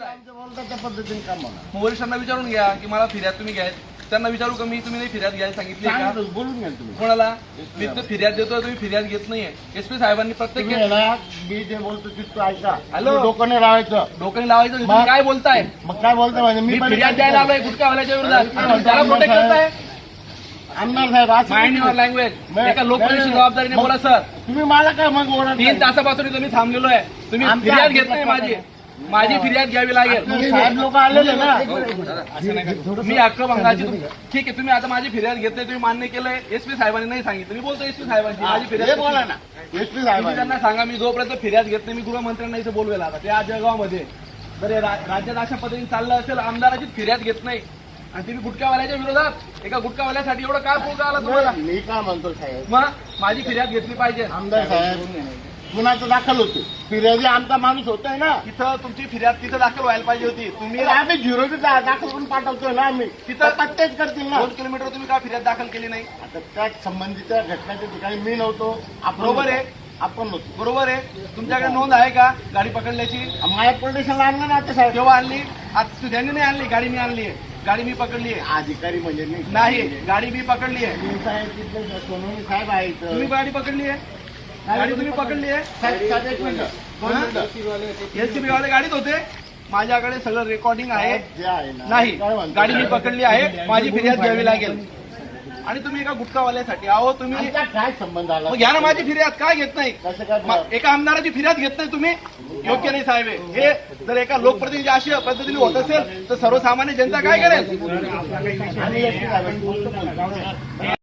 चुकीचं आहे. आमच्या बोलतात त्या पद्धतीने काम म्हणा मग वरिष्ठांना विचारून घ्या की मला फिर्याद तुम्ही घ्या त्यांना विचारू का मी तुम्ही नाही फिर्याद घ्यायला सांगितली आहे का? सांगितलं, बोलून घ्या तुम्ही. कोणाला? मी तर फिर्याद देतोय तुम्ही फिर्याद घेत नाहीये. एसपी साहेबांनी प्रत्येक तुम्ही आहे ना मी जे बोलतो ते तू ऐका. हॅलो. तुम्ही डोकं नाही लावायचं. डोक्याने लावायचं? तुम्ही काय बोलताय? मग काय बोलतो म्हणजे मी पण फिर्याद द्यायला? आलोय गुटखावाल्याच्या विरोधात. तुम्ही त्याला प्रोटेक्ट करताय? आमदार साहेब असं माइंड युअर नाही. लँग्वेज मग- एका लोकप्रतिनिधी मग- जबाबदारीने मग- बोला सर तुम्ही मला काय मग ओरडताय? तीन तासापासून मी थांबलेलो आहे. तुम्ही आमच्या फिर्याद घेत नाही माझी. माझी फिर्याद घ्यावी लागेल. साहेब लोक आलेले ना. असं नाही का? मी हक्क भंगाची ठीक आहे तुम्ही आता माझी फिर्याद घेत नाही तुम्ही मान्य केलंय. एसपी साहेबांनी नाही सांगितलं. मी बोलतो एसपी साहेबांची माझी हे फिर्याद बोला घेतली. ना. एस पी तुम्ही साहेब त्यांना सांगा मी जोपर्यंत फिर्याद घेत नाही मी गृहमंत्र्यांना इथे बोलवेल आता. ते आज जळगावमध्ये जर हे रा- राज्यात अशा पद्धतीने चाललं असेल आमदाराची फिर्याद घेत नाही. आणि तुम्ही गुटखावाल्याच्या विरोधात. एका गुटखावाल्यासाठी एवढं काय पोका आला तुम्हाला? मी काय म्हणतो साहेब? मग माझी फिर्याद घेतली पाहिजे. आमदार साहेब गुन्ह्याचं दाखल होते. फिर्यादी आमचा माणूस होतोय ना. तिथं तुमची फिर्याद तिथं दाखल व्हायला पाहिजे होती. तुम्ही तर आम्ही झिरो बी दा- दाखल करून पाठवतोय ना आम्ही. तिथं- पत्तेच करतील ना. दोन किलोमीटर तुम्ही का फिर्याद दाखल केली नाही? आता त्या संबंधित घटनाच्या ठिकाणी मी नव्हतो. आपण बरोबर. आहे. आपण नव्हतो. बरोबर आहे. तुमच्याकडे नोंद आहे का? गाडी पकडल्याची? माझ्या पोलीस स्टेशनला आणलं ना आता साहेब. केव्हा आणली? आज त्यांनी नाही आणली. गाडी मी आणली आहे. गाडी मी पकडली आहे. अधिकारी म्हणजे नाही नाही. गाडी मी पकडली आहे. मी साहेब तिथले सोनवणे साहेब आहेत. तुम्ही गाडी पकडली आहे? गाडी तुम्ही पकडली आहे. एलसीबी वाले गाडीत होते. माझ्याकडे सगळं रेकॉर्डिंग आहे. नाही? गाडी मी पकडली आहे. माझी फिर्याद घ्यावी लागेल. आणि तुम्ही एका गुटखावाल्यासाठी आहो तुम्ही काय संबंध आला? मग घ्या ना माझी फिर्याद काय घेत नाही? एका आमदाराची फिर्याद घेत नाही तुम्ही? योग्य नाही साहेब हे. हे जर एका लोकप्रतिनिधी अशी पद्धतीने होत असेल तर सर्वसामान्य जनता काय करेल?